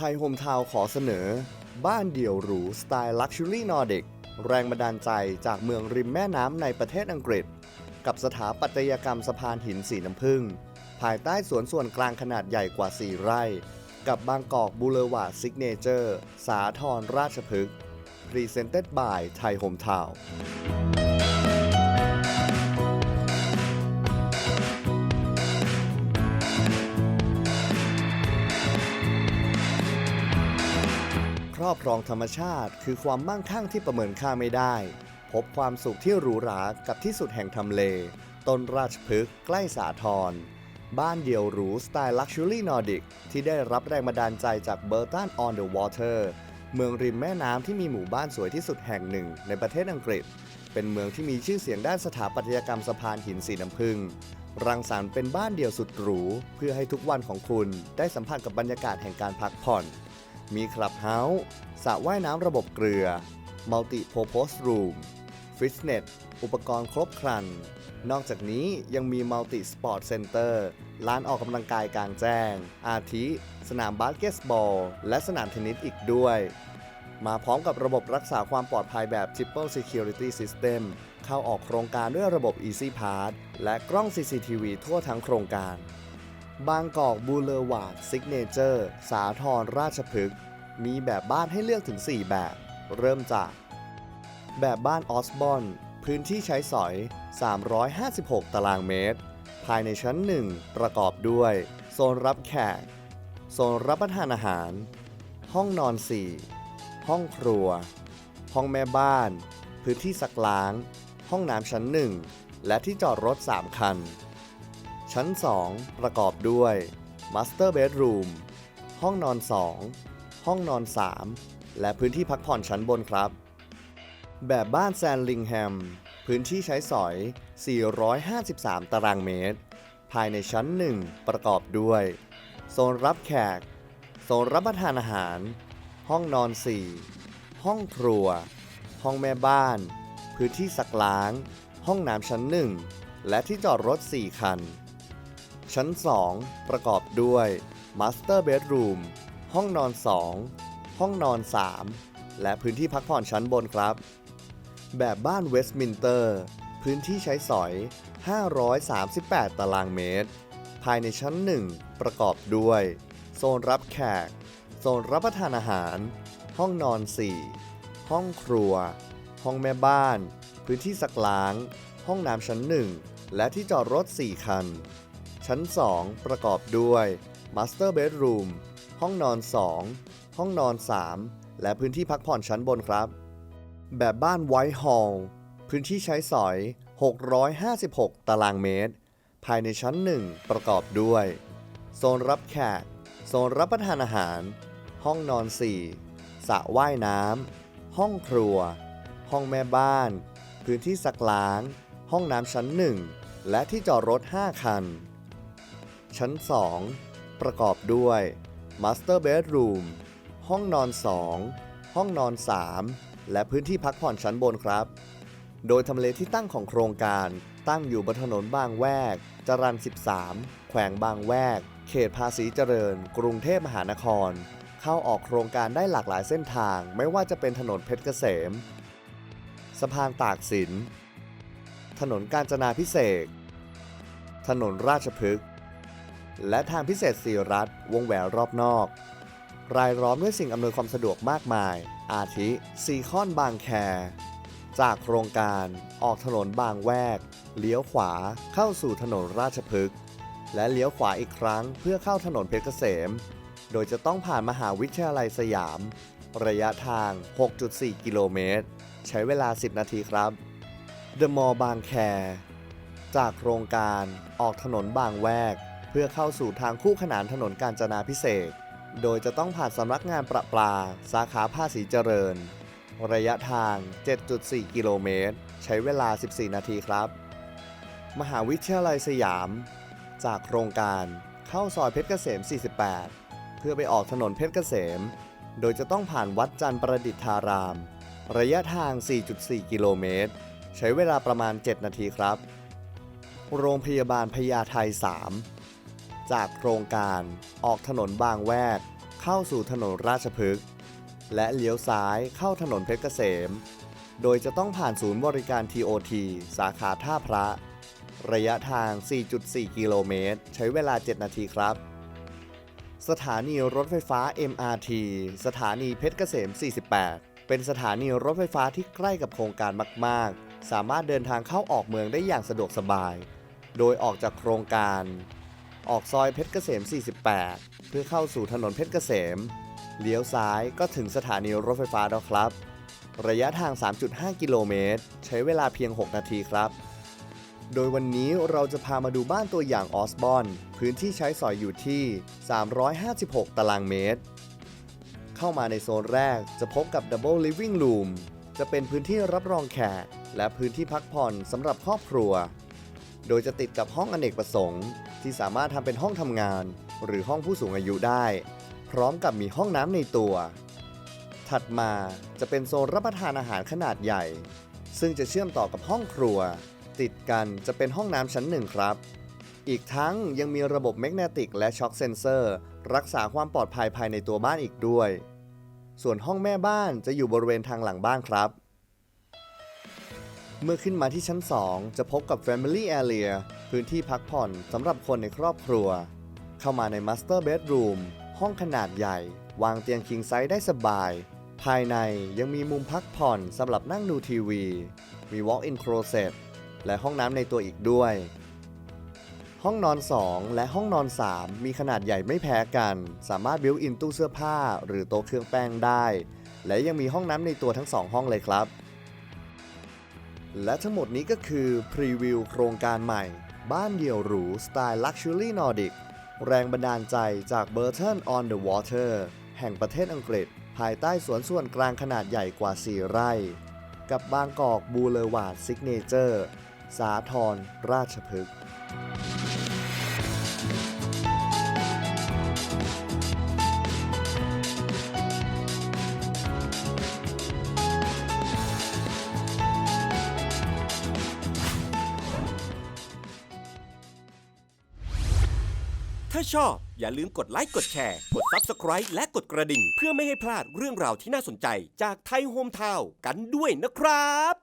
ไทยโฮมทาวน์ขอเสนอ บ้านเดี่ยวหรูสไตล์ลักชัวรี่นอร์ดิกแรงบันดาลใจจากเมืองริมแม่น้ำในประเทศอังกฤษ กับสถาปัตยกรรมสะพานหินสีน้ำผึ้งภายใต้สวนส่วนกลางขนาดใหญ่กว่า 4 ไร่ กับบางกอกบูเลวาร์ดซิกเนเจอร์ สาทรราชพฤกษ์ Presented by ไทยโฮมทาวน์ ครอบครองธรรมชาติ คือความมั่งคั่งที่ประเมินค่าไม่ได้ พบความสุขที่หรูหรากับที่สุดแห่งทำเล ต้นราชพฤกษ์ใกล้สาทรบ้านเดี่ยวหรูสไตล์ลักชัวรี่นอร์ดิกที่ได้รับแรงบันดาลใจจากเบอร์ตันออนเดอะวอเตอร์เมืองริมแม่น้ำที่มีหมู่บ้านสวยที่สุดแห่งหนึ่งในประเทศอังกฤษ เป็นเมืองที่มีชื่อเสียงด้านสถาปัตยกรรมสะพานหินสีน้ำผึ้งรังสรรค์เป็นบ้านเดี่ยวสุดหรู เพื่อให้ทุกวันของคุณได้สัมผัสกับบรรยากาศแห่งการพักผ่อน มีคลับเฮาส์สระว่ายน้ำระบบเกลือ มัลติโพโพสรูมฟิตเนส อุปกรณ์ครบครัน นอกจากนี้ยังมีมัลติสปอร์ตเซ็นเตอร์ลานออกกำลังกายกลางแจ้ง อาทิ สนามบาสเกตบอล และสนามเทนนิสอีกด้วย มาพร้อมกับระบบรักษาความปลอดภัยแบบ Triple Security System เข้าออกโครงการด้วยระบบ Easy Pass และกล้อง CCTV ทั่วทั้งโครงการ บางกอกบูเลวาร์ดซิกเนเจอร์ สาทรราชพฤกษ์มีแบบบ้านให้เลือกถึง 4 แบบ เริ่มจาก แบบบ้านออสบอนพื้นที่ใช้สอย 356 ตารางเมตร ภายในชั้น 1 ประกอบด้วย โซนรับแขก โซนรับประทานอาหาร ห้องนอน 4 ห้องครัว ห้องแม่บ้าน พื้นที่ซักล้าง ห้องน้ำชั้น 1 และที่จอดรถ 3 คัน ชั้น 2 ประกอบด้วย Master Bedroom ห้องนอน 2 ห้องนอน 3 และพื้นที่พักผ่อนชั้นบนครับ แบบบ้านแซนลิงแฮม พื้นที่ใช้สอย 453 ตารางเมตร ภายในชั้น 1 ประกอบด้วย โซนรับแขก โซนรับประทานอาหาร ห้องนอน 4 ห้องครัว ห้องแม่บ้าน พื้นที่ซักล้าง ห้องน้ำชั้น 1 และที่จอดรถ 4 คัน ชั้น 2 ประกอบด้วย Master Bedroom ห้องนอน 2 ห้องนอน 3 และพื้นที่พักผ่อนชั้นบนครับ แบบบ้านเวสต์มินเตอร์ พื้นที่ใช้สอย 538 ตารางเมตร ภายในชั้น 1 ประกอบด้วย โซนรับแขก โซนรับประทานอาหาร ห้องนอน 4 ห้องครัว ห้องแม่บ้าน พื้นที่สักล้าง ห้องน้ำชั้น 1 และที่จอดรถ 4 คัน ชั้น 2 ประกอบด้วย Master Bedroom ห้องนอน 2 ห้องนอน 3 และพื้นที่พักผ่อนชั้นบนครับ แบบบ้านไวท์ฮอลล์พื้นที่ใช้สอย 656 ตารางเมตร ภายในชั้น 1 ประกอบด้วย โซนรับแขก โซนรับประทานอาหาร ห้องนอน 4สระว่ายน้ำ ห้องครัว ห้องแม่บ้าน พื้นที่ซักล้าง ห้องน้ำชั้น 1 และที่จอดรถ 5 คัน ชั้น 2 ประกอบด้วย Master Bedroom ห้องนอน 2 ห้องนอน 3 และพื้นที่พักผ่อนชั้นบนครับ โดยทำเลที่ตั้งของโครงการตั้งอยู่บนถนนบางแวก จรัญ13 แขวงบางแวก เขตภาษีเจริญ กรุงเทพมหานคร เข้าออกโครงการได้หลากหลายเส้นทาง ไม่ว่าจะเป็นถนนเพชรเกษม สะพานตากสิน ถนนกาญจนาพิเศษ ถนนราชพฤกษ์ และทางพิเศษสีรัฐ วงแหวนรอบนอก รายล้อมด้วยสิ่งอำนวยความสะดวกมากมาย อาทิซีคอนบางแค จากโครงการออกถนนบางแวก เลี้ยวขวาเข้าสู่ถนนราชพฤกษ์ และเลี้ยวขวาอีกครั้งเพื่อเข้าถนนเพชรเกษม โดยจะต้องผ่านมหาวิทยาลัยสยาม ระยะทาง 6.4 กิโลเมตร ใช้เวลา 10 นาทีครับ The Mall บางแค จากโครงการออกถนนบางแวก เพื่อเข้าสู่ทางคู่ขนานถนนกาญจนาพิเศษ โดยจะต้องผ่านสำนักงานประปลาสาขาภาษีเจริญ ระยะทาง 7.4 กิโลเมตร ใช้เวลา 14 นาทีครับ มหาวิทยาลัยสยาม จากโครงการเข้าซอยเพชรเกษม 48 เพื่อไปออกถนนเพชรเกษม โดยจะต้องผ่านวัดจันทร์ประดิษฐาราม ระยะทาง 4.4 กิโลเมตร ใช้เวลาประมาณ 7 นาทีครับ โรงพยาบาลพญาไท3 จากโครงการออกถนนบางแวกเข้าเข้าสู่ถนนราชพฤกษ์และเลี้ยวซ้ายเข้าถนนเพชรเกษม โดยจะต้องผ่านศูนย์บริการ TOT สาขาท่าพระ ระยะทาง 4.4 กิโลเมตร ใช้เวลา 7 นาทีครับ สถานีรถไฟฟ้า MRT สถานีเพชรเกษม 48 เป็นสถานีรถไฟฟ้าที่ใกล้กับโครงการมาก ๆ สามารถเดินทางเข้าออกเมืองได้อย่างสะดวกสบาย โดยออกจากโครงการ ออกซอยเพชรเกษม 48 เพื่อเข้าสู่ถนนเพชรเกษม เลี้ยวซ้ายก็ถึงสถานีรถไฟฟ้าแล้วครับ ระยะทาง 3.5 กิโลเมตร ใช้เวลาเพียง 6 นาทีครับ โดยวันนี้เราจะพามาดูบ้านตัวอย่างออสบอน พื้นที่ใช้สอยอยู่ที่ 356 ตารางเมตร เข้ามาในโซนแรกจะพบกับ Double Living Room จะเป็นพื้นที่รับรองแขก และพื้นที่พักผ่อนสำหรับครอบครัว โดยจะติดกับห้องอเนกประสงค์ ที่สามารถทำเป็นห้องทำงาน หรือห้องผู้สูงอายุได้ พร้อมกับมีห้องน้ำในตัว ถัดมาจะเป็นโซนรับประทานอาหารขนาดใหญ่ ซึ่งจะเชื่อมต่อกับห้องครัว ติดกันจะเป็นห้องน้ำชั้นหนึ่งครับ อีกทั้งยังมีระบบแมกเนติกและช็อคเซนเซอร์ รักษาความปลอดภัยภายในตัวบ้านอีกด้วย ส่วนห้องแม่บ้านจะอยู่บริเวณทางหลังบ้านครับเมื่อขึ้นมาที่ชั้น 2 จะพบกับ Family Area พื้นที่พักผ่อนสำหรับคนในครอบครัว เข้ามาใน Master Bedroom ห้องขนาดใหญ่ วางเตียง King Size ได้สบาย ภายในยังมีมุมพักผ่อนสำหรับนั่งดูทีวี มี Walk-in Closet และห้องน้ำในตัวอีกด้วย ห้องนอน 2 และห้องนอน 3 มีขนาดใหญ่ไม่แพ้กัน สามารถบิวอินตู้เสื้อผ้า หรือโต๊ะเครื่องแป้งได้ และยังมีห้องน้ำในตัวทั้ง 2 ห้องเลยครับและทั้งหมดนี้ก็คือ พรีวิวโครงการใหม่ บ้านเดี่ยวหรูสไตล์ลักชัวรี่นอร์ดิกแรงบันดาลใจจาก Burton on the Water แห่งประเทศอังกฤษ ภายใต้สวนส่วนกลางขนาดใหญ่กว่า 4 ไร่ กับบางกอกบูเลวาร์ดซิกเนเจอร์ สาทรราชพฤกษ์ ถ้าชอบอย่าลืมกดไลค์กดแชร์ กด Subscribe และกดกระดิ่ง เพื่อไม่ให้พลาดเรื่องราวที่น่าสนใจจากไทยโฮมทาวน์กันด้วยนะครับ